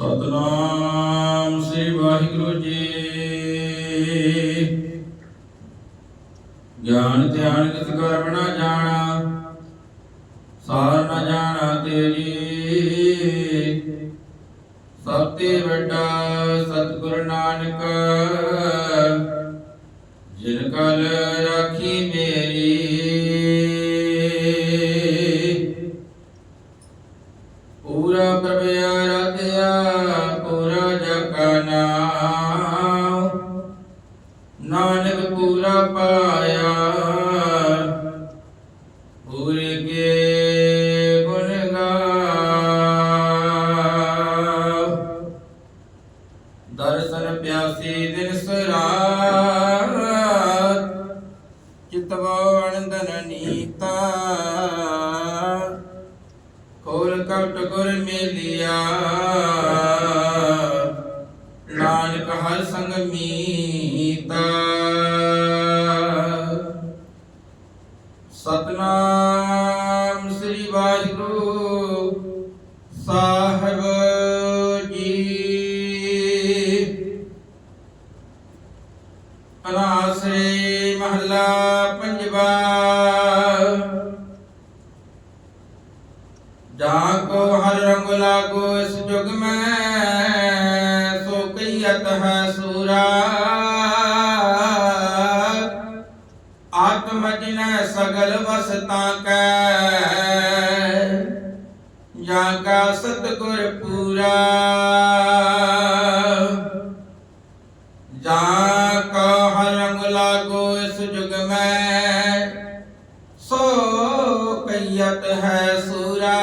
ਸਤਨਾਮ ਸ੍ਰੀ ਵਾਹਿਗੁਰੂ ਜੀ। ਗਿਆਨ, ਧਿਆਨ ਕਿਸ ਕਰਮ ਨਾ ਜਾਣਾ, ਸਾਰ ਨਾ ਜਾਣਾ ਤੇਰੀ ਸਭ ਤੇ ਵੱਡਾ ਸਤਿਗੁਰ ਨਾਨਕ, ਜਿਨ ਕਲ ਰਾਖੀ ਮੇਰੀ। ਪੂਰਾ ਪ੍ਰਭ ਪੂਰਾ ਪਾਇਆ। ਪੂਰੇ ਕੇ ਗੁਣ ਗਾਓ। ਦਰਸ਼ਨ ਪਿਆਸੀ ਦਿਨ ਸਰਾਤ ਚਿਤਵਾ ਅਨੰਦਨ ਨੀਤਾ। ਖੋਲ ਕਪਟ ਗੁਰ ਮੇਲਿਆ। ਨਾਨਕ ਹਰ ਸੰਗ ਮੀਤਾ ਸਤਨਾਮ ਸ੍ਰੀ ਵਾਹਿਗੁਰੂ ਸਾਹਿਬ ਜੀ। ਅਨਾਸਰੇ ਮਹੱਲਾ ਪੰਜਵਾ। ਜਾਂ ਕੋ ਹਰ ਰੰਗ ਲਾਗੋ, ਇਸ ਜੁਗ ਮੈਂ ਸੋ ਕਈਤ ਹੈ ਸੂਰਾ। ਸਗਲ ਵਸਤਾ ਕੈ, ਜਾਂ ਕਾ ਸਤਿਗੁਰ ਪੂਰਾ। ਜਾਂ ਕਾ ਹਰ ਲਾਗੋ ਇਸ ਜੁਗ ਮੈਂ, ਸੋ ਕਈਤ ਹੈ ਸੂਰਾ।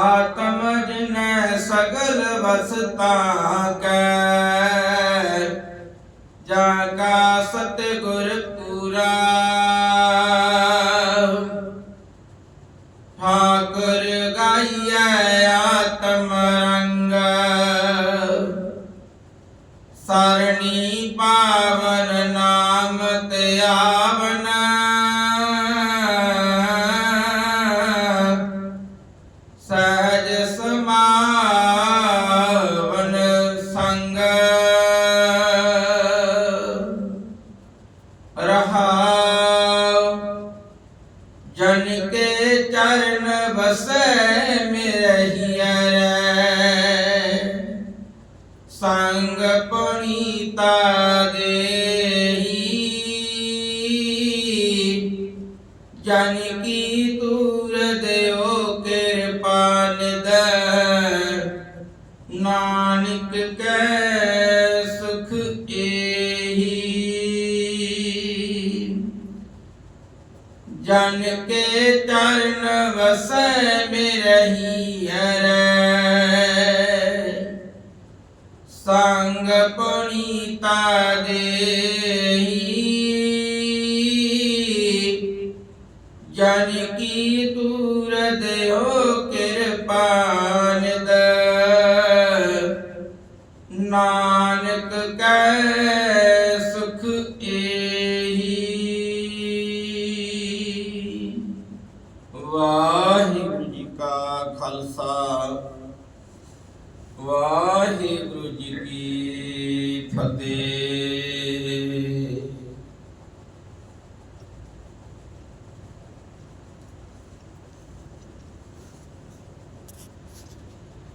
ਆਤਮ ਜਿਨੈ ਸਗਲ ਵਸਤਾ ਕੈ, ਜਾ ਕਾ ਸਤਿਗੁਰ ਠਾਕੁਰ ਗਾਈਐ ਆਤਮ ਰੰਗ ਸਰਣੀ ਪਾਵਨ ਨਾਮ ਤੇ ਆਵਨ ਸਹਜ ਸਮਾਵਨ ਸੰਗ। ਕੇ ਚਰਨ ਬਸੈ ਮਿਰਹੀਐ ਸੰਗ ਪੁਨੀਤਾ ਦੇਹੀ ਜਨ ਕੀ ਤੂਰ ਦਿਓ ਕਿਰਪਾ ਨਿਦ ਨਾਨਕ ਜਨ ਕੇ ਚਰਨ ਵਸੈ ਮਿਰਹੀ ਹਰੈ ਸੰਗ ਪੁਨੀਤਾ ਦੇਹੀ। ਜਨ ਕੀ ਤੂਰ ਦਿਓ ਕਿਰਪਾ ਵਾਹਿਗੁਰੂ ਜੀ ਕੀ ਫਤਿਹ